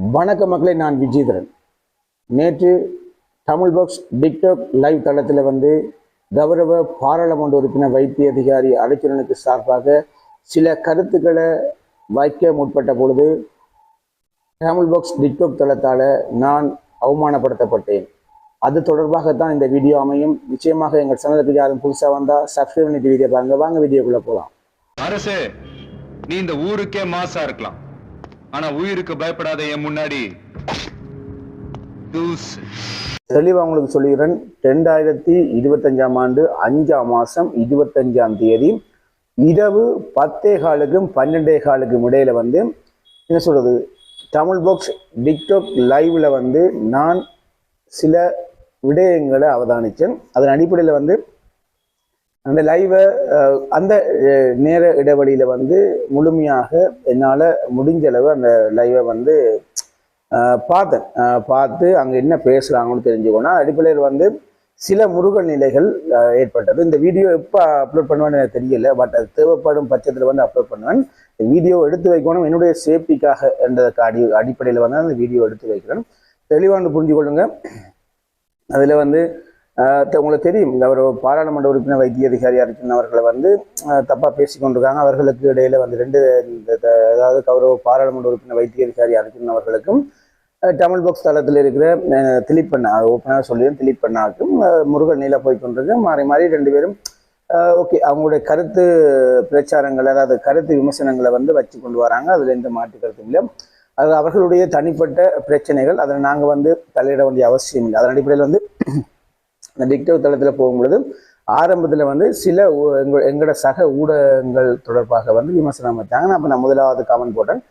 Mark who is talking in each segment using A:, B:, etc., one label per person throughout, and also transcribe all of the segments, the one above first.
A: வணக்க மக்களை நான் விஜயதரன் நேற்று தமிழ் பாக்ஸ் டிக்டாக் லைவ் தளத்தில் வந்து கௌரவ பாராளுமன்ற உறுப்பினர் வைத்திய அதிகாரி அடைச்சலனுக்கு சார்பாக சில கருத்துக்களை வைக்க முற்பட்ட பொழுது தமிழ் பாக்ஸ் டிக்டாக் தளத்தால் நான் அவமானப்படுத்தப்பட்டேன். அது தொடர்பாக தான் இந்த வீடியோ அமையும். நிச்சயமாக எங்கள் சேனலுக்கு யாரும் புதுசாக வந்தால் சப்ஸ்கிரைப் பண்ணிட்டு வீடியோ பாருங்க. வாங்க வீடியோக்குள்ளே போகலாம்
B: அரசு நீ இந்த ஊருக்கே மாசா இருக்கலாம். ஆனா உயிருக்கு பயப்படாத என் முன்னாடி
A: தெளிவாக உங்களுக்கு சொல்லிடுறேன். ரெண்டாயிரத்தி இருபத்தஞ்சாம் ஆண்டு அஞ்சாம் மாதம் இருபத்தஞ்சாம் தேதி இரவு பத்தே காலுக்கும் பன்னெண்டே காலுக்கும் இடையில வந்து என்ன சொல்றது? தமிழ் பாக்ஸ் டிக்டாக் லைவ்ல வந்து நான் சில விடயங்களை அவதானித்தேன். அதன் அடிப்படையில் வந்து அந்த லைவை அந்த நேர இடைவெளியில் வந்து முழுமையாக என்னால் முடிஞ்ச அளவு அந்த லைவை வந்து பார்த்தேன். பார்த்து அங்கே என்ன பேசுகிறாங்கன்னு தெரிஞ்சுக்கணும் அடிப்படையில் வந்து சில முருகன் நிலைகள் ஏற்பட்டது. இந்த வீடியோ எப்போ அப்லோட் பண்ணுவேன்னு எனக்கு தெரியல பட் அது தேவைப்படும் பட்சத்தில் வந்து அப்லோட் பண்ணுவேன். வீடியோ எடுத்து வைக்கணும் என்னுடைய சேஃப்டிக்காக என்றதுக்கு அடி அடிப்படையில் வந்து அந்த வீடியோ எடுத்து வைக்கிறேன். தெளிவாண்டு புரிஞ்சு கொள்ளுங்கள் அதில் வந்து உங்களுக்கு தெரியும் இந்த ஒரு பாராளுமன்ற உறுப்பினர் வைத்திய அதிகாரி இருக்கின்றவர்களை வந்து தப்பாக பேசிக்கொண்டிருக்காங்க அவர்களுக்கு இடையில வந்து ரெண்டு அதாவது கௌரவ பாராளுமன்ற உறுப்பினர் வைத்திய அதிகாரி இருக்கின்றவர்களுக்கும் தமிழ் பாக்ஸ் தளத்தில் இருக்கிற திலீப்பண்ணா ஓப்பனாக சொல்லியும் திலீப்பண்ணாவுக்கும் முருகன் நீலா போய் கொண்டிருக்கு. மாறி மாறி ரெண்டு பேரும் ஓகே அவங்களுடைய கருத்து பிரச்சாரங்கள் அதாவது கருத்து விமர்சனங்களை வந்து வச்சு கொண்டு வராங்க. அதில் எந்த மாற்று கருத்தும் இல்லை. அது அவர்களுடைய தனிப்பட்ட பிரச்சனைகள். அதில் நாங்கள் வந்து தலையிட வேண்டிய அவசியம் இல்லை. அதன் அடிப்படையில் வந்து அந்த டிக்டாக் தளத்தில் போகும்பொழுது ஆரம்பத்தில் வந்து சில ஊ- எங்க எங்களோட சக ஊடகங்கள் தொடர்பாக வந்து விமர்சனம் வச்சாங்க. நான் அப்போ நான் முதலாவது கமெண்ட் போட்டேன்.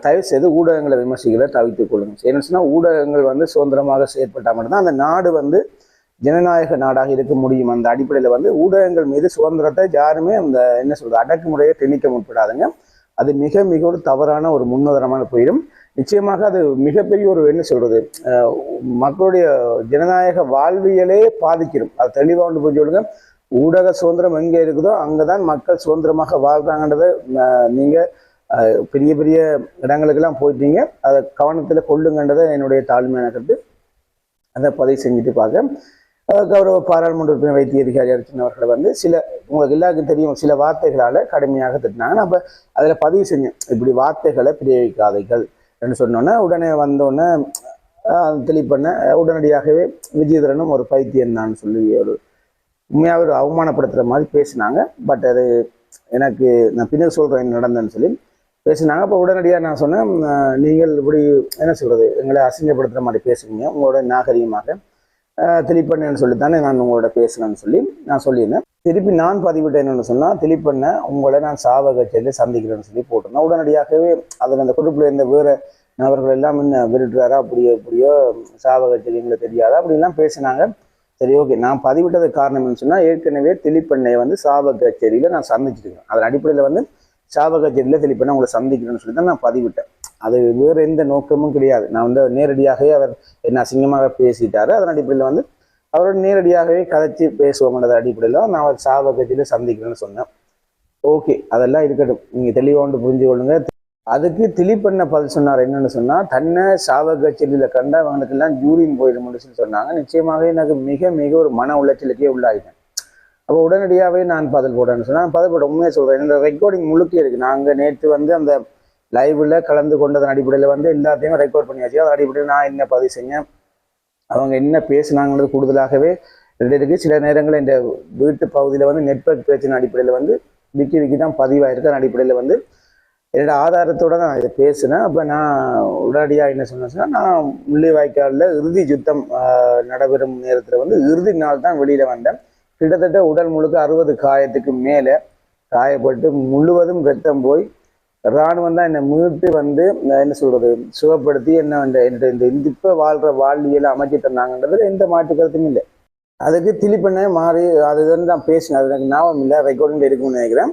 A: தயவு செய்து ஊடகங்களை விமர்சிகளை தவித்துக் கொள்ளுங்க என்ன சொன்னால் ஊடகங்கள் வந்து சுதந்திரமாக செயற்பட்டால் மட்டும்தான் அந்த நாடு வந்து ஜனநாயக நாடாக இருக்க முடியும். அந்த அடிப்படையில் வந்து ஊடகங்கள் மீது சுதந்திரத்தை யாருமே அந்த என்ன சொல்றது அடக்குமுறையை திணிக்க முற்படாதுங்க. அது மிக மிக ஒரு தவறான ஒரு முன்னுதாரணமான போயிடும். நிச்சயமாக அது மிகப்பெரிய ஒரு என்ன சொல்றது மக்களுடைய ஜனநாயக வாழ்வியலே பாதிக்கிறோம் அது தெளிவாக ஒன்று புரிஞ்சு கொள்ளுங்க. ஊடக சுதந்திரம் எங்கே இருக்குதோ அங்கே தான் மக்கள் சுதந்திரமாக வாழ்றாங்கன்றதை நீங்கள் நீங்க பெரிய பெரிய இடங்களுக்கெல்லாம் போயிட்டீங்க. அதை கவனத்தில் கொள்ளுங்கன்றதை என்னுடைய தாழ்மையான கருத்து. அதை பதிவு செஞ்சுட்டு பார்க்க கௌரவ பாராளுமன்ற உறுப்பினர் வைத்திய அதிகாரி அர்ச்சன் அவர்களை வந்து சில உங்களுக்கு எல்லாருக்கும் தெரியும் சில வார்த்தைகளால் கடுமையாக திட்டினாங்க. நம்ம அப்போ அதில் பதிவு செஞ்சேன். இப்படி வார்த்தைகளை பிரயோகிக்காதீர்கள். சொன்னோன்னே உடனே வந்தோடனே தெளிப்பண்ணேன் உடனடியாகவே விஜயதரனும் ஒரு பைத்தியம் தான் சொல்லி ஒரு உண்மையாக ஒரு அவமானப்படுத்துகிற மாதிரி பேசினாங்க. பட் அது எனக்கு நான் பின்னர் சொல்கிறேன் என்ன நடந்ததுன்னு சொல்லி பேசினாங்க. அப்போ உடனடியாக நான் சொன்னேன் நீங்கள் இப்படி என்ன சொல்கிறது எங்களை அசிங்கப்படுத்துகிற மாதிரி பேசுவீங்க உங்களோட நாகரிகமாக தெளிப்பண்ணேன்னு சொல்லி தானே நான் உங்களோட பேசுனேன்னு சொல்லி நான் சொல்லியிருந்தேன். திருப்பி நான் பதிவிட்டேன் என்னன்னு சொன்னால் திலீப்பண்ண உங்களை நான் சாவகச்சேரியில் சந்திக்கிறேன்னு சொல்லி போட்டிருந்தேன். உடனடியாகவே அதில் அந்த குரூப்பில் இருந்த வேறு நபர்கள் எல்லாம் என்ன விருட்டுறாரா அப்படியோ இப்படியோ சாவக எங்களுக்கு தெரியாதா அப்படிலாம் பேசினாங்க. சரி ஓகே நான் பதிவிட்டது காரணம் என்னன்னு சொன்னால் ஏற்கனவே திலீப்பண்ணையை வந்து சாவகச்சேரியில் நான் சந்திச்சிருக்கேன். அதன் அடிப்படையில் வந்து சாவகச்சேரியில் திலிப்பண்ணை உங்களை சந்திக்கிறேன்னு சொல்லி தான் நான் பதிவிட்டேன். அது வேறு எந்த நோக்கமும் கிடையாது. நான் வந்து நேரடியாகவே அவர் என்ன அசிங்கமாக பேசிட்டாரு. அதன் அடிப்படையில் வந்து அவரோட நேரடியாகவே கதைச்சு பேசுவோம்ன்றத அடிப்படையில் நான் அவர் சாவகத்தில் சந்திக்கிறேன்னு சொன்னேன். ஓகே அதெல்லாம் இருக்கட்டும். நீங்கள் தெளிவாண்டு புரிஞ்சு கொள்ளுங்க. அதுக்கு திலீப்பண்ண பதில் சொன்னார். என்னன்னு சொன்னால் தன்னை சாவகச்சேரியில் கண்ட அவங்களுக்கெல்லாம் ஜூரின் போயிடும்னு சொல்லி சொன்னாங்க. நிச்சயமாகவே எனக்கு மிக மிக ஒரு மன உளைச்சலுக்கே உள்ளாயிட்டேன். அப்போ உடனடியாகவே நான் பதில் போட்டேன்னு சொன்னால் பதில் போட்ட உண்மையை சொல்கிறேன் இந்த ரெக்கார்டிங் முழுக்க இருக்குது நாங்கள் நேற்று வந்து அந்த லைவில் கலந்து கொண்டதன் அடிப்படையில் வந்து எல்லாத்தையும் ரெக்கார்ட் பண்ணியாச்சு. அதன் அடிப்படையில் நான் என்ன பதிவு செஞ்சேன்? அவங்க என்ன பேசுனாங்கிறது கூடுதலாகவே இருக்குது சில நேரங்களில் இந்த வீட்டு பகுதியில் வந்து நெட்ஒர்க் பிரச்சனை அடிப்படையில் வந்து விக்கி விக்கி தான் பதிவாயிருக்கு அடிப்படையில் வந்து என்னோட ஆதாரத்தோட நான் இதை பேசினேன். அப்போ நான் உடனடியாக என்ன சொன்னேன்னா நான் முள்ளிவாய்க்காலில் இறுதி யுத்தம் நடைபெறும் நேரத்தில் வந்து இறுதி நாள் தான் வெளியில் வந்தேன். கிட்டத்தட்ட உடல் முழுக்க அறுபது காயத்துக்கு மேலே காயப்பட்டு முழுவதும் ரத்தம் போய் இராணுவம் தான் என்னை மீட்டு வந்து நான் என்ன சொல்றது சுகப்படுத்தி என்ன இந்த இந்த- இந்த இப்போ வாழ்ற வாழ்வியலை அமைச்சிட்டு தந்தாங்கன்றதுல எந்த மாற்று கருத்தும் இல்லை. அதுக்கு திலிப்பண்ண மாறி அது வந்து நான் பேசினேன். அது எனக்கு ஞாபகம் இல்லை. ரெக்கார்டிங் இருக்கும்னு நினைக்கிறேன்.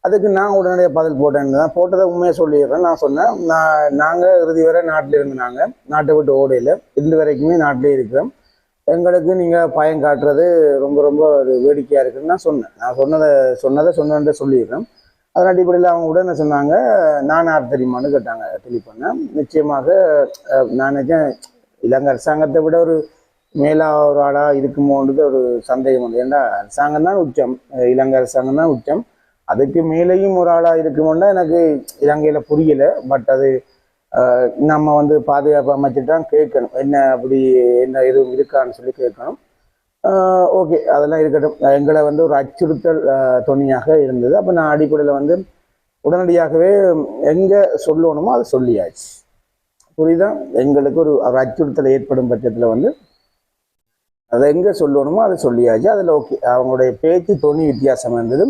A: அதுக்கு நான் உடனடியாக பதில் போட்டேன்னு தான் போட்டதை உண்மையாக சொல்லிடுறேன். நான் சொன்னேன் நான் நாங்கள் இறுதி வரை நாட்டில் இருந்து நாங்கள் நாட்டை விட்டு ஓடையில் இன்று வரைக்குமே நாட்டிலே இருக்கிறோம். எங்களுக்கு நீங்கள் பயம் காட்டுறது ரொம்ப ரொம்ப ஒரு வேடிக்கையாக இருக்குன்னு நான் சொன்னேன். நான் சொன்னதை சொன்னதை சொன்னேன்ட்டு சொல்லிடுறேன். அதன் அடிப்படையில் அவங்க உடனே சொன்னாங்க நான் யார் தெரியுமான்னு கேட்டாங்க டெலிஃபோனை நிச்சயமாக நான் நினைச்சேன் இலங்கை அரசாங்கத்தை விட ஒரு மேலா ஒரு ஆளா இருக்குமோன்றது ஒரு சந்தேகம் உண்டு. ஏன்னா அரசாங்கம் தான் உச்சம். இலங்கை அரசாங்கம் தான் உச்சம். அதுக்கு மேலேயும் ஒரு ஆளா இருக்குமோன்னா எனக்கு இலங்கையில் புரியலை. பட் அது நம்ம வந்து பாதுகாப்பு அமைச்சிட்டு தான் கேட்கணும். என்ன அப்படி என்ன எதுவும் இருக்கான்னு சொல்லி கேட்கணும். ஓகே. அதெல்லாம் இருக்கட்டும். எங்களை வந்து ஒரு அச்சுறுத்தல் துணியாக இருந்தது. அப்போ நான் அடிப்படையில் வந்து உடனடியாகவே எங்கே சொல்லணுமோ அதை சொல்லியாச்சு. புரியுதா? எங்களுக்கு ஒரு ஒரு அச்சுறுத்தல் ஏற்படும் பட்சத்தில் வந்து அதை எங்கே சொல்லணுமோ அதை சொல்லியாச்சு. அதில் ஓகே. அவங்களுடைய பேச்சு துணி வித்தியாசம் இருந்தது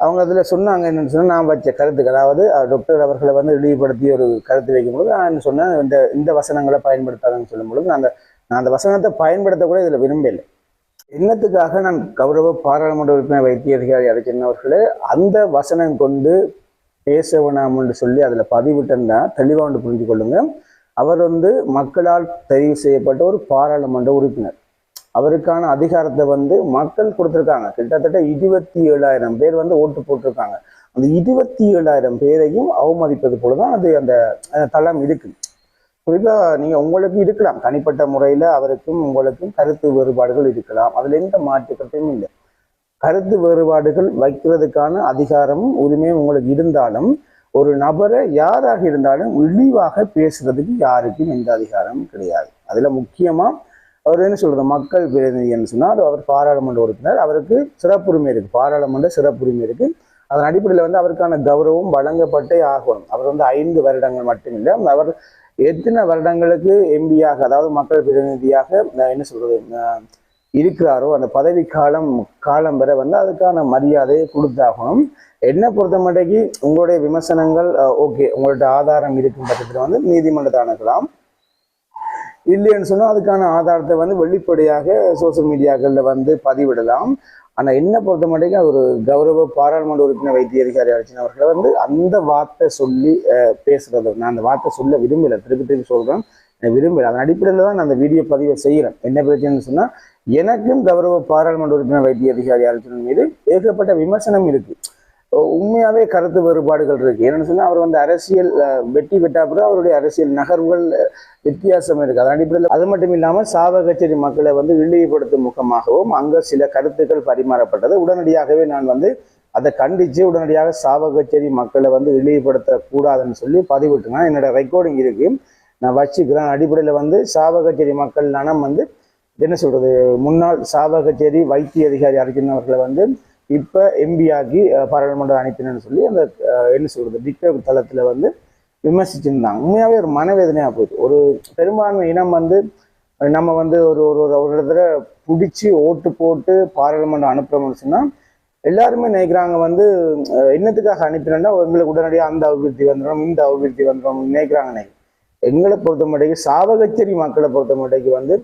A: அவங்க அதில் சொன்னாங்க என்னென்னு சொன்னால் நான் வச்ச கருத்துக்கள் அதாவது டாக்டர் அவர்களை வந்து இழிவுபடுத்தி ஒரு கருத்து வைக்கும்போது நான் என்ன சொன்னேன் இந்த இந்த வசனங்களை பயன்படுத்தாதன்னு சொல்லும்பொழுது நான் அந்த நான் அந்த வசனத்தை பயன்படுத்தக்கூட இதில் விரும்பலை என்னத்துக்காக நான் கௌரவ பாராளுமன்ற உறுப்பினர் வைத்திய அதிகாரி அழைச்சிருந்தவர்களே அந்த வசனம் கொண்டு பேச வேணாம்னு சொல்லி அதில் பதிவிட்டேன்னா தெளிவாக ஒன்று புரிஞ்சு கொள்ளுங்க. அவர் வந்து மக்களால் தெரிவு செய்யப்பட்ட ஒரு பாராளுமன்ற உறுப்பினர். அவருக்கான அதிகாரத்தை வந்து மக்கள் கொடுத்துருக்காங்க. கிட்டத்தட்ட இருபத்தி ஏழாயிரம் பேர் வந்து ஓட்டு போட்டிருக்காங்க. அந்த இருபத்தி ஏழாயிரம் பேரையும் அவமதிப்பது போல தான் அது அந்த தளம் இருக்குது குறிப்பாக நீங்க உங்களுக்கு இருக்கலாம். தனிப்பட்ட முறையில அவருக்கும் உங்களுக்கும் கருத்து வேறுபாடுகள் இருக்கலாம். அதுல எந்த மாற்று இல்லை. கருத்து வேறுபாடுகள் வைக்கிறதுக்கான அதிகாரமும் உரிமையும் உங்களுக்கு இருந்தாலும் ஒரு நபரை யாராக இருந்தாலும் இழிவாக பேசுறதுக்கு யாருக்கும் எந்த அதிகாரமும் கிடையாது. அதுல முக்கியமா அவர் என்ன சொல்கிறது மக்கள் பிரதிநிதின்னு சொன்னால் அவர் பாராளுமன்ற உறுப்பினர். அவருக்கு சிறப்புரிமை இருக்கு. பாராளுமன்ற சிறப்புரிமை இருக்கு. அதன் அடிப்படையில் வந்து அவருக்கான கௌரவம் வழங்கப்பட்டே ஆகணும். அவர் வந்து ஐந்து வருடங்கள் மட்டுமில்லை. அவர் எத்தனை வருடங்களுக்கு எம்பியாக அதாவது மக்கள் பிரதிநிதியாக என்ன சொல்றது இருக்கிறாரோ அந்த பதவி காலம் காலம் வரை வந்து அதுக்கான மரியாதையை கொடுத்தாகணும். என்னை பொறுத்த மட்டைக்கு உங்களுடைய விமர்சனங்கள் ஓகே உங்கள்ட்ட ஆதாரம் இருக்கும் பட்சத்தில் வந்து நீதிமன்றத்தை அணுகலாம். இல்லைன்னு சொன்னால் அதுக்கான ஆதாரத்தை வந்து வெளிப்படையாக சோசியல் மீடியாக்களில் வந்து பதிவிடலாம். ஆனால் என்ன பொறுத்த மட்டும் ஒரு கௌரவ பாராளுமன்ற உறுப்பினர் வைத்திய அதிகாரி அர்ச்சனா அவர்களை வந்து அந்த வார்த்தை சொல்லி பேசுறது. நான் அந்த வார்த்தை சொல்ல விரும்பலை. திருப்பி திருப்பி சொல்கிறேன் விரும்பலை. அதன் அடிப்படையில் தான் நான் அந்த வீடியோ பதிவை செய்கிறேன் என்ன பிரச்சனைன்னு சொன்னால் எனக்கும் கௌரவ பாராளுமன்ற உறுப்பினர் வைத்திய அதிகாரி அர்ச்சனன் மீது ஏகப்பட்ட விமர்சனம் இருக்குது உண்மையாவே கருத்து வேறுபாடுகள் இருக்கு. என்னன்னு சொன்னா அவர் வந்து அரசியல் வெட்டி வெற்றி அவருடைய அரசியல் நகர்வுகள் வித்தியாசம் இருக்கு. அதன் அடிப்படையில் அது மட்டும் இல்லாமல் சாவ கச்சேரி மக்களை வந்து இழிவுபடுத்தும் முகமாகவும் அங்க சில கருத்துக்கள் பரிமாறப்பட்டது. உடனடியாகவே நான் வந்து அதை கண்டிச்சு உடனடியாக சாவ கச்சேரி மக்களை வந்து இழிவுபடுத்த கூடாதுன்னு சொல்லி பதிவிட்டுனா. என்னோட ரெக்கார்டிங் இருக்கு. நான் வச்சுக்கிறேன். அடிப்படையில் வந்து சாவ கச்சேரி மக்கள் நனம் வந்து என்ன சொல்றது முன்னாள் சாவ கச்சேரி வைத்திய அதிகாரி அர்ஜுன் அவர்களை வந்து இப்போ எம்பி ஆக்கி பாராளுமன்றம் அனுப்பினு சொல்லி அந்த என்ன சொல்கிறது டிக்டோக் தளத்தில் வந்து விமர்சிச்சிருந்தாங்க. உண்மையாகவே ஒரு மனவேதனையாக போயிடுச்சு ஒரு பெரும்பான்மை இனம் வந்து நம்ம வந்து ஒரு ஒரு ஒரு ஒரு இடத்துல பிடிச்சி ஓட்டு போட்டு பாராளுமன்றம் அனுப்புறோம்னு சொன்னால் எல்லாருமே நினைக்கிறாங்க வந்து என்னத்துக்காக அனுப்பினா எங்களுக்கு உடனடியாக அந்த அபிவிருத்தி வந்துடும் இந்த அபிவிருத்தி வந்துடும் நினைக்கிறாங்க நினை- எங்களை பொறுத்த மட்டுக்கு சாவகச்சேரி மக்களை பொறுத்த மட்டுக்கு வந்து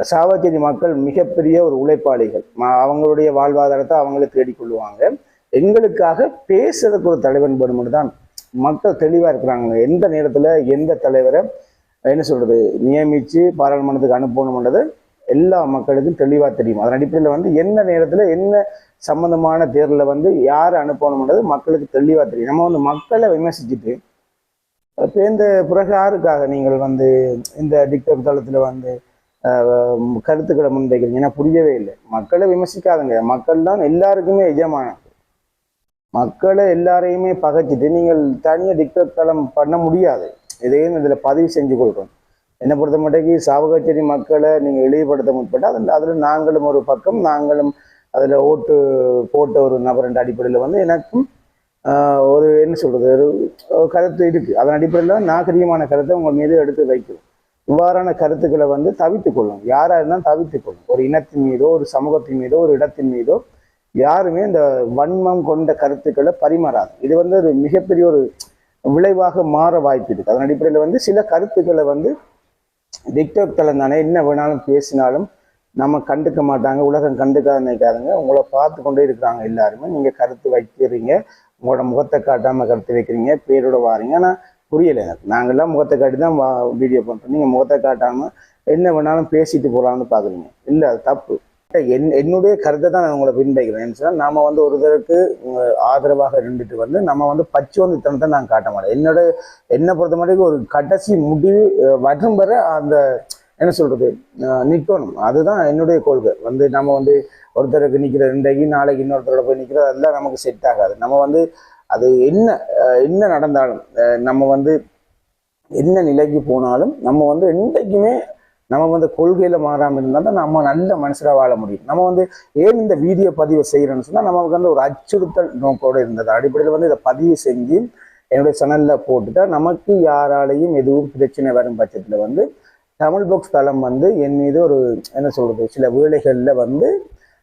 A: சாவச்சேரி மக்கள் மிகப்பெரிய ஒரு உழைப்பாளிகள். ம- அவங்களுடைய வாழ்வாதாரத்தை அவங்களே தேடிக்கொள்வாங்க. எங்களுக்காக பேசுறதுக்கு ஒரு தலைவன் வேணும்னு தான் மக்கள் தெளிவாக இருக்கிறாங்க. எந்த நேரத்தில் எந்த தலைவரை என்ன சொல்றது நியமித்து பாராளுமன்றத்துக்கு அனுப்பணும்ன்றது எல்லா மக்களுக்கும் தெளிவாக தெரியும். அதன் அடிப்படையில் வந்து எந்த நேரத்தில் என்ன சம்பந்தமான தேர்தலில் வந்து யார் அனுப்பணும்ன்றது மக்களுக்கு தெளிவாக தெரியும். நம்ம வந்து மக்களை விமர்சிச்சுட்டு இப்போ இந்த பிறகு யாருக்காக நீங்கள் வந்து இந்த டிக்டர் தளத்தில் வந்து கருத்துக்களை முன்வைக்கிறீங்க. ஏன்னா புரியவே இல்லை. மக்களை விமர்சிக்காதுங்க. மக்கள் தான் எல்லாருக்குமே எஜமானம் மக்களை எல்லாரையுமே பகைச்சிட்டு நீங்கள் தனியாக டிக்டர் தளம் பண்ண முடியாது. இதையும் இதில் பதிவு செஞ்சு கொள்கிறோம் என்னை பொறுத்த மட்டுக்கு சாவகச்சேரி மக்களை நீங்கள் இழிவுபடுத்த முற்பட்டால் அதில் அதில் நாங்களும் ஒரு பக்கம் நாங்களும் அதில் ஓட்டு போட்ட ஒரு நபர் அடிப்படையில் வந்து எனக்கும் ஆஹ், ஒரு என்ன சொல்கிறது ஒரு கருத்து இருக்குது அதன் அடிப்படையில் நாகரீகமான கருத்தை உங்கள் மீது எடுத்து வைக்கிறோம். இவ்வாறான கருத்துக்களை வந்து தவித்து கொள்ளும். யாராக இருந்தாலும் தவித்து கொள்ளும். ஒரு இனத்தின் மீதோ ஒரு சமூகத்தின் மீதோ ஒரு இடத்தின் மீதோ யாருமே இந்த வன்மம் கொண்ட கருத்துக்களை பரிமாறாது. இது வந்து ஒரு மிகப்பெரிய ஒரு விளைவாக மாற வாய்ப்பு இருக்குது அதன் அடிப்படையில் வந்து சில கருத்துக்களை வந்து டிக்டாக் தளம் தானே என்ன வேணாலும் பேசினாலும் நம்ம கண்டுக்க மாட்டாங்க உலகம் கண்டுக்காத நினைக்காதுங்க. உங்களை பார்த்து கொண்டே இருக்கிறாங்க எல்லாருமே. நீங்கள் கருத்து வைக்கிறீங்க. உங்களோட முகத்தை காட்டாமல் கருத்து வைக்கிறீங்க. பேரோட வாரீங்க. ஆனால் புரியலை. எனக்கு நாங்கள்லாம் முகத்தை காட்டி தான் வீடியோ பண்ணுறோம் நீங்கள் முகத்தை காட்டாமல் என்ன வேணாலும் பேசிட்டு போகலான்னு பார்க்குறீங்க இல்லை அது தப்பு. என் என்னுடைய கருத்தை தான் நான் உங்களை பின்பற்றுகிறேன். சொன்னால் நாம் வந்து ஒருத்தருக்கு ஆதரவாக இருந்துட்டு வந்து நம்ம வந்து பச்சோந்தித்தனத்தை நான் காட்ட மாட்டேன். என்னோட என்னை பொறுத்த மட்டும் ஒரு கடைசி முடிவு வரும் வரை அந்த என்ன சொல்கிறது நிற்கணும். அதுதான் என்னுடைய கொள்கை. வந்து நம்ம வந்து ஒருத்தருக்கு நிற்கிற இன்றைக்கு நாளைக்கு இன்னொருத்தரோட போய் நிக்கிறது அதெல்லாம் நமக்கு செட் ஆகாது. நம்ம வந்து அது என்ன என்ன நடந்தாலும் நம்ம வந்து என்ன நிலைக்கு போனாலும் நம்ம வந்து என்றைக்குமே நம்ம வந்து கொள்கையில் மாறாமல் இருந்தால் தான் நம்ம நல்ல மனுஷரா வாழ முடியும். நம்ம வந்து ஏன் இந்த வீடியோ பதிவு செய்கிறோன்னு சொன்னால் நமக்கு வந்து ஒரு அச்சுறுத்தல் நோக்கோடு இருந்தது. அடிப்படையில் வந்து இதை பதிவு செஞ்சு என்னுடைய சேனலில் போட்டுட்டா நமக்கு யாராலையும் எதுவும் பிரச்சனை வரும் பட்சத்தில் வந்து தமிழ் பாக்ஸ் தளம் வந்து என் மீது ஒரு என்ன சொல்கிறது சில வேலைகளில் வந்து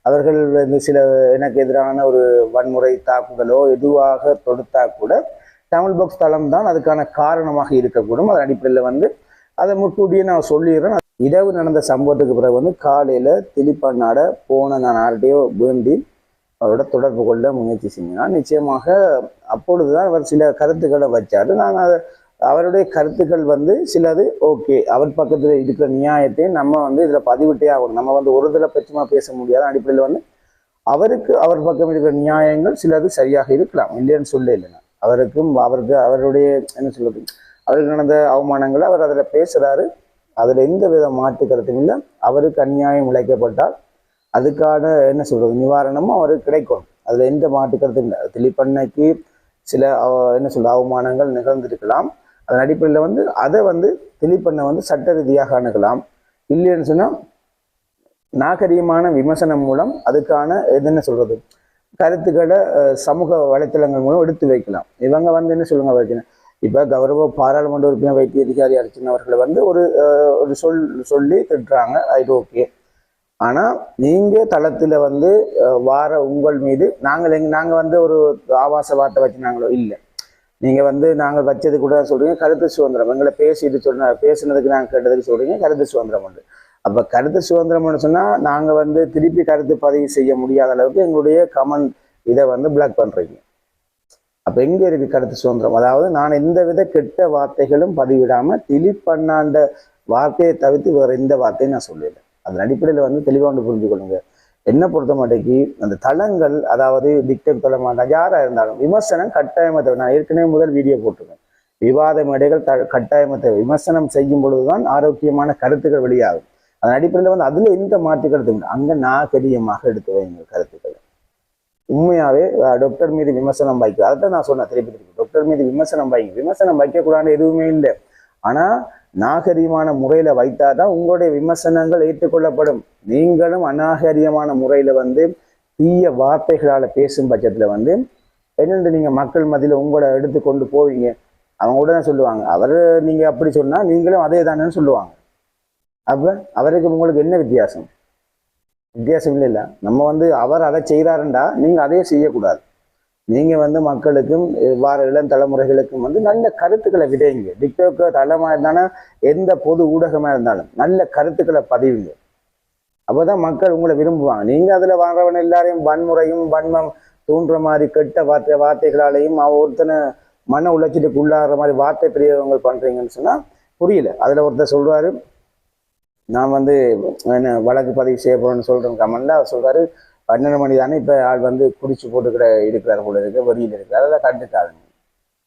A: அவர்கள் வந்து சில எனக்கு எதிரான ஒரு வன்முறை தாக்குதலோ எதுவாக தொடுத்தா கூட தமிழ் பாக்ஸ் தளம் தான் அதுக்கான காரணமாக இருக்கக்கூடும். அதன் அடிப்படையில் வந்து அதை முற்கூட்டியே நான் சொல்லிடுறேன். இரவு நடந்த சம்பவத்துக்கு பிறகு வந்து காலையில் திலிப்பண்ணாட போன நான் யார்கிட்டயோ வேண்டி அவரோட தொடர்பு கொள்ள முயற்சி செஞ்சேன். நிச்சயமாக அப்பொழுதுதான் அவர் சில கருத்துக்களை வச்சார். நான் அதை அவருடைய கருத்துக்கள் வந்து சிலது ஓகே. அவர் பக்கத்தில் இருக்கிற நியாயத்தை நம்ம வந்து இதில் பதிவிட்டே ஆகணும். நம்ம வந்து ஒரு தடவை பட்சமாக பேச முடியாத அடிப்படையில் வந்து அவருக்கு அவர் பக்கம் இருக்கிற நியாயங்கள் சிலது சரியாக இருக்கலாம். இல்லைன்னு சொல்ல இல்லைன்னா அவருக்கும் அவருக்கு அவருடைய என்ன சொல்றது? அவருக்கு நடந்த அவமானங்களை அவர் அதில் பேசுறாரு. அதில் எந்த வித மாற்று கருத்தும் இல்லை. அவருக்கு அநியாயம் இழைக்கப்பட்டால் அதுக்கான என்ன சொல்றது? நிவாரணமும் அவருக்கு கிடைக்கும். அதில் எந்த மாற்று கருத்தும் இல்லை. திலிப்பண்ணைக்கு சில என்ன சொல்ற அவமானங்கள் நிகழ்ந்திருக்கலாம். அதன் அடிப்படையில் வந்து அதை வந்து தெளிப்பண்ண வந்து சட்ட ரீதியாக அணுகலாம். இல்லைன்னு சொன்னால் நாகரீகமான விமர்சனம் மூலம் அதுக்கான எது என்ன சொல்கிறது கருத்துக்களை சமூக வலைத்தளங்கள் மூலம் எடுத்து வைக்கலாம். இவங்க வந்து என்ன சொல்லுங்க வைக்கணும் இப்போ கௌரவ பாராளுமன்ற உறுப்பினர் வைத்திய அதிகாரி அர்ச்சன் அவர்களை வந்து ஒரு ஒரு சொல் சொல்லி திட்டுறாங்க. அது ஓகே. ஆனால் நீங்கள் தளத்தில் வந்து வார உங்கள் மீது நாங்கள் எங் நாங்கள் வந்து ஒரு ஆபாச வார்த்தை வச்சுனாங்களோ? இல்லை. நீங்கள் வந்து நாங்கள் வச்சது கூட சொல்கிறீங்க கருத்து சுதந்திரம். எங்களை பேசிட்டு சொன்ன பேசுனதுக்கு நாங்கள் கேட்டதுக்கு சொல்கிறீங்க கருத்து சுதந்திரம் உண்டு. அப்போ கருத்து சுதந்திரம்னு சொன்னால் நாங்கள் வந்து திருப்பி கருத்து பதிவு செய்ய முடியாத அளவுக்கு எங்களுடைய கமெண்ட் இதை வந்து பிளாக் பண்ணுறீங்க அப்போ எங்கே இருக்குது கருத்து சுதந்திரம்? அதாவது நான் எந்த வித கெட்ட வார்த்தைகளும் பதிவிடாமல் திலீப் பண்ணாண்ட வார்த்தையை தவிர்த்து வேறு எந்த வார்த்தையும் நான் சொல்லிடுறேன் அதன் அடிப்படையில் வந்து தெளிவாக புரிஞ்சு கொள்ளுங்கள் என்ன பொறுத்த மாட்டேக்கு அந்த தளங்கள் அதாவது டிக்டக் தளமாட்டா யாராக இருந்தாலும் விமர்சனம் கட்டாயமாக தேவை. நான் ஏற்கனவே முதல் வீடியோ போட்டிருக்கேன். விவாத மேடைகள் த கட்டாயமாக தேவை. விமர்சனம் செய்யும் பொழுதுதான் ஆரோக்கியமான கருத்துக்கள் வெளியாகும். அதன் அடிப்படையில் வந்து அதில் எந்த மாற்று கருத்து அங்கே அங்க நாகரீகமாக எடுத்து வைங்க கருத்துக்களை. உண்மையாகவே டாக்டர் மீது விமர்சனம் வைக்க தான் நான் சொன்னேன் திருப்பி திருப்பி டாக்டர் மீது விமர்சனம் வைக்க விமர்சனம் வைக்கக்கூடாது எதுவுமே இல்லை. ஆனால் நாகரீகமான வைத்தால் தான் உங்களுடைய விமர்சனங்கள் ஏற்றுக்கொள்ளப்படும். நீங்களும் அநாகரீகமான முறையில் வந்து தீய வார்த்தைகளால் பேசும் பட்சத்தில் வந்து என்னென்று நீங்கள் மக்கள் மத்தியில் உங்களை எடுத்து கொண்டு போவீங்க. அவங்க உடனே சொல்லுவாங்க. அவர் நீங்கள் அப்படி சொன்னால் நீங்களும் அதே தானேன்னு சொல்லுவாங்க. அப்போ அவருக்கு உங்களுக்கு என்ன வித்தியாசம்? வித்தியாசம் இல்லை நம்ம வந்து அவர் அதை செய்கிறாருண்டா நீங்கள் அதே செய்யக்கூடாது. நீங்கள் வந்து மக்களுக்கும் வார இளம் தலைமுறைகளுக்கும் வந்து நல்ல கருத்துக்களை விதைங்க டிக்டாக் தளமாக இருந்தாலும் எந்த பொது ஊடகமா இருந்தாலும் நல்ல கருத்துக்களை பதிவுங்க. அப்பதான் மக்கள் உங்களை விரும்புவாங்க. நீங்கள் அதில் வாங்குறவன் எல்லாரையும் வன்முறையும் வன்மம் தூண்டுற மாதிரி கெட்ட வார்த்தை வார்த்தைகளாலையும் ஒருத்தனை மன உளைச்சலுக்கு உள்ளாகிற மாதிரி வார்த்தை பெரியவங்க பண்றீங்கன்னு சொன்னால் புரியல. அதுல ஒருத்தர் சொல்கிறாரு நான் வந்து என்ன வழக்கு பதிவு செய்ய போகிறேன்னு சொல்கிறேன் கமல்ல அவர் சொல்கிறாரு பன்னெண்டு மணி தானே இப்போ ஆள் வந்து குடிச்சு போட்டுக்கிற இருக்கிறார் போல இருக்கு வெளியில இருக்கிறார். அதெல்லாம் கண்டுக்காதுங்க.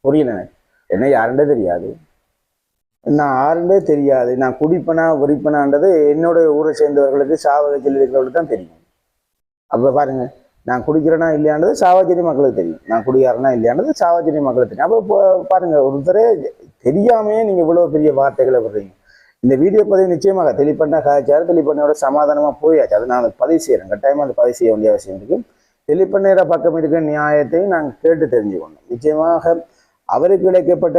A: புரியல எனக்கு. என்ன யாருண்டே தெரியாது. நான் யாருண்டே தெரியாது. நான் குடிப்பனா வெறிப்பனான்றது என்னோட ஊரை சேர்ந்தவர்களுக்கு சாவகத்தில் இருக்கிறவங்களுக்கு தான் தெரியும். அப்போ பாருங்க நான் குடிக்கிறேனா இல்லையானது சாவாச்சேரி மக்களுக்கு தெரியும். நான் குடியாரனா இல்லையானது சாவாச்சேரி மக்களுக்கு தெரியும். அப்போ பாருங்கள் பாருங்க ஒருத்தரே தெரியாமையே நீங்கள் இவ்வளோ பெரிய வார்த்தைகளை விடுறீங்க. இந்த வீடியோ பதிவு நிச்சயமாக தெளிப்பண்ணா காய்ச்சாரு. தெளிப்பண்ணையோட சமாதானமா போயாச்சு. அது நான் பதிவு செய்கிறேன் கட்டாயமாக அது பதிவு செய்ய வேண்டிய அவசியம் இருக்குது தெளிப்பண்ணையோட பக்கம் இருக்கிற நியாயத்தை நாங்கள் கேட்டு தெரிஞ்சுக்கணும். நிச்சயமாக அவருக்கு இழைக்கப்பட்ட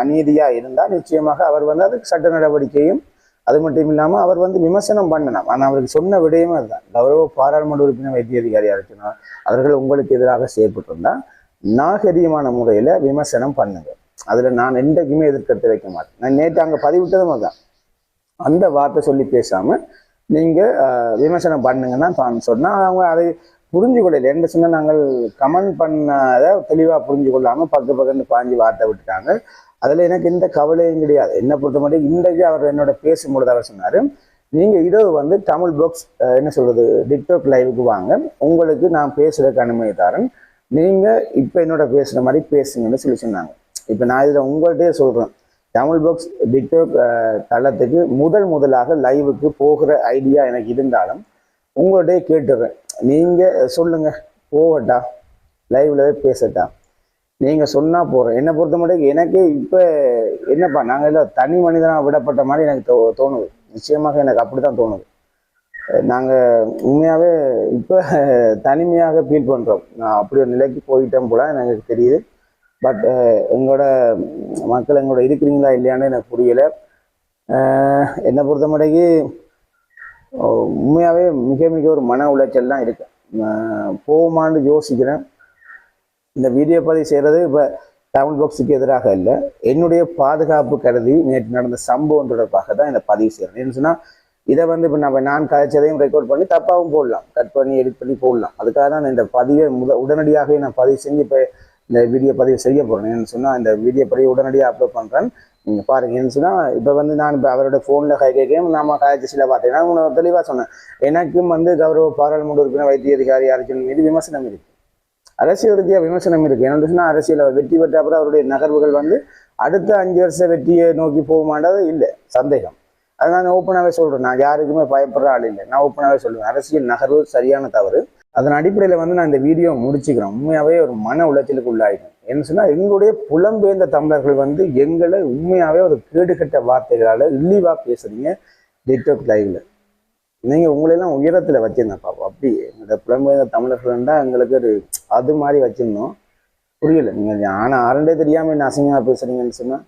A: அநீதியாக இருந்தால் நிச்சயமாக அவர் வந்து அதுக்கு சட்ட நடவடிக்கையும் அது மட்டும் இல்லாமல் அவர் வந்து விமர்சனம் பண்ணலாம் ஆனால் அவருக்கு சொன்ன விடயமே அதுதான். கௌரவ பாராளுமன்ற உறுப்பினர் வைத்திய அதிகாரியாக இருக்கணும் அவர்கள் உங்களுக்கு எதிராக செயற்பட்டிருந்தால் நாகரீகமான முறையில் விமர்சனம் பண்ணுங்க. அதில் நான் என்றைக்குமே எதிர்க்கருத்து வைக்க மாட்டேன். நான் நேற்று அங்கே பதிவிட்டதும் அதுதான் அந்த வார்த்தை சொல்லி பேசாமல் நீங்கள் விமர்சனம் பண்ணுங்கன்னா தான் சொன்னால் அவங்க அதை புரிஞ்சு கொள்ளல என்ன சொன்னால் நாங்கள் கமெண்ட் பண்ணாத தெளிவாக புரிஞ்சு கொள்ளாமல் பக்கு பக்கத்து பாஞ்சு வார்த்தை விட்டுட்டாங்க. அதில் எனக்கு எந்த கவலையும் கிடையாது. என்னை பொறுத்த மட்டும் இன்றைக்கு அவர் என்னோட பேசும்பொழுது அவர் சொன்னார் நீங்கள் இரவு வந்து தமிழ் பாக்ஸ் என்ன சொல்கிறது டிக்டாக் லைவுக்கு வாங்க. உங்களுக்கு நான் பேசுகிறதுக்கு அனுமதி தரேன். நீங்கள் இப்போ என்னோட பேசுகிற மாதிரி பேசுங்கன்னு சொல்லி சொன்னாங்க. இப்போ நான் இதில் உங்கள்கிட்டயே சொல்கிறேன் தமிழ் பாக்ஸ் டிக்டாக் தளத்துக்கு முதல் முதலாக லைவுக்கு போகிற ஐடியா எனக்கு இருந்தாலும் உங்கள்கிட்டயே கேட்டுடுறேன் நீங்கள் சொல்லுங்கள் போகட்டா? லைவ்லவே பேசட்டா? நீங்கள் சொன்னால் போகிறேன் என்னை பொறுத்த மட்டும் எனக்கு இப்போ என்னப்பா நாங்கள் எல்லாம் தனி மனிதனாக விடப்பட்ட மாதிரி எனக்கு தோ தோணுது. நிச்சயமாக எனக்கு அப்படி தான் தோணுது. நாங்கள் உண்மையாகவே இப்போ தனிமையாக ஃபீல் பண்ணுறோம் நான் அப்படி ஒரு நிலைக்கு போயிட்டோம் போல எனக்கு தெரியுது. பட் uh, எங்களோட மக்கள் எங்களோட இருக்கிறீங்களா இல்லையான்னு எனக்கு புரியலை. என்னை பொறுத்த உண்மையாகவே மிக மிக ஒரு மன உளைச்சல் தான் இருக்கு. போகுமான்னு யோசிக்கிறேன். இந்த வீடியோ பதிவு செய்கிறது இப்போ தமிழ் பாக்ஸுக்கு எதிராக இல்லை. என்னுடைய பாதுகாப்பு கருதி நேற்று நடந்த சம்பவம் தொடர்பாக தான் இந்த பதிவு செய்கிறேன் என்ன சொன்னால் இதை வந்து இப்போ நம்ம நான் கதைச்சதையும் ரெக்கார்ட் பண்ணி தப்பாகவும் போடலாம். கட் பண்ணி எடிட் பண்ணி போடலாம். அதுக்காக தான் நான் இந்த பதிவை முத உடனடியாகவே நான் பதிவு செஞ்சு இப்போ இந்த வீடியோ பதிவு செய்ய போகிறேன் சொன்னால் இந்த வீடியோ பதிவு உடனடியாக அப்லோட் பண்ணுறேன் நீங்கள் பாருங்க. சொன்னால் இப்போ வந்து நான் இப்போ அவரோட ஃபோனில் கை கேட்கும் நாம காய்ச்சி பார்த்தேன் பார்த்தீங்கன்னா உனக்கு தெளிவாக சொன்னேன். எனக்கும் வந்து கௌரவ பாராளுமன்ற உறுப்பினர் வைத்திய அதிகாரி அரசியல் மீது விமர்சனம் இருக்குது அரசியல் ரீதியாக விமர்சனம் இருக்குது என்னன்னு சொன்னால் அரசியல் அவர் வெற்றி பெற்ற அப்புறம் அவருடைய நகர்வுகள் வந்து அடுத்த அஞ்சு வருஷ வெற்றியை நோக்கி போகுமான்றது இல்லை. சந்தேகம். அதை நான் ஓப்பனாகவே சொல்கிறேன் நான் யாருக்குமே பயப்படுற ஆள் இல்லை. நான் ஓப்பனாகவே சொல்லுவேன். அரசியல் நகர்வு சரியான தவறு. அதன் அடிப்படையில் வந்து நான் இந்த வீடியோ முடிச்சுக்கிறேன். உண்மையாகவே ஒரு மன உளைச்சலுக்கு உள்ளாயிடும் என்ன சொன்னால் எங்களுடைய புலம்பெயர்ந்த தமிழர்கள் வந்து எங்களை உண்மையாகவே ஒரு கேடுகட்ட வார்த்தைகளால் இழிவாக பேசுகிறீங்க டிக்டாக் லைவில் நீங்கள் உங்களெல்லாம் உயரத்தில் வச்சுருந்தேன் பாப்பா அப்படி. இந்த புலம்பெயர்ந்த தமிழர்கள்டா எங்களுக்கு ஒரு அது மாதிரி வச்சுருந்தோம். புரியல. நீங்கள் ஆனால் ஆரண்டே தெரியாமல் என்ன அசிங்கமாக பேசுறீங்கன்னு சொன்னால்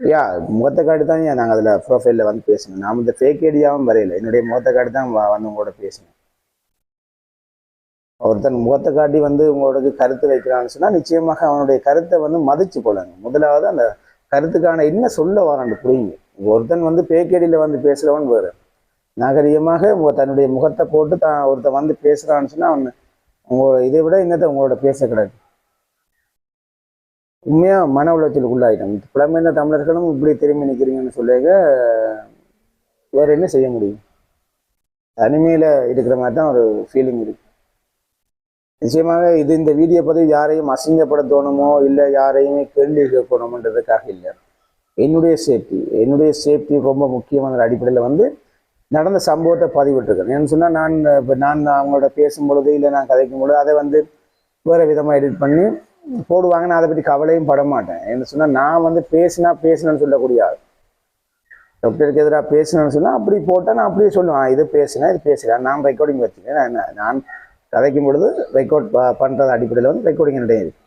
A: யா முகத்தை காட்டி தான் நாங்கள் அதில் ப்ரொஃபைலில் வந்து பேசணும். நான் இந்த ஃபேக் ஐடியாவும் வரையில. என்னுடைய முகத்தை காட்டி தான் வந்து உங்களோட பேசணும். ஒருத்தன் முகத்தை காட்டி வந்து உங்களோட கருத்து வைக்கிறான்னு சொன்னால் நிச்சயமாக அவனுடைய கருத்தை வந்து மதிச்சு கொள்ளுங்க முதலாவது அந்த கருத்துக்கான என்ன சொல்ல வரான்னு புரியுங்க. ஒருத்தன் வந்து பேக்கேடியில் வந்து பேசுகிறவன் வேறு. நாகரிகமாக உங்க தன்னுடைய முகத்தை போட்டு தான் ஒருத்தன் வந்து பேசுகிறான்னு சொன்னால் அவன் உங்களோட இதை விட என்னத்தை உங்களோட பேச கிடையாது. உண்மையாக மன உளைச்சலுக்கு உள்ளாயிட்டோம். புலமைந்த தமிழர்களும் இப்படி திரும்பி நிற்கிறீங்கன்னு சொல்லுங்க வேற என்ன செய்ய முடியும்? தனிமையில் இருக்கிற மாதிரி தான் ஒரு ஃபீலிங் இருக்கு. நிச்சயமாக இது இந்த வீடியோ பதிவு யாரையும் அசிங்கப்படுத்தணுமோ இல்லை யாரையுமே கேள்வி கேட்கணுமன்றதுக்காக இல்லை. என்னுடைய சேஃப்டி என்னுடைய சேஃப்டி ரொம்ப முக்கியமான அடிப்படையில் வந்து நடந்த சம்பவத்தை பதிவிட்டுருக்கேன் ஏன்னு சொன்னால் நான் இப்போ நான் அவங்களோட பேசும் பொழுது இல்லை நான் கதைக்கும் பொழுது அதை வந்து வேறு விதமாக எடிட் பண்ணி போடுவாங்க நான் அதை பற்றி கவலையும் பட மாட்டேன். என்ன சொன்னால் நான் வந்து பேசினா பேசினேன்னு சொல்லக்கூடிய ஆள். டாக்டருக்கு எதிராக பேசினேன்னு சொன்னால் அப்படி போட்டால் நான் அப்படியே சொல்லுவேன் இது பேசினேன் இது பேசுகிறேன் நான் ரெக்கார்டிங் வச்சுக்கேன் நான் நான் கதைக்கும் பொழுது ரெக்கார்ட் பண்ணுறது அடிப்படையில் வந்து ரெக்கார்டிங் என்னுடைய இருக்கு.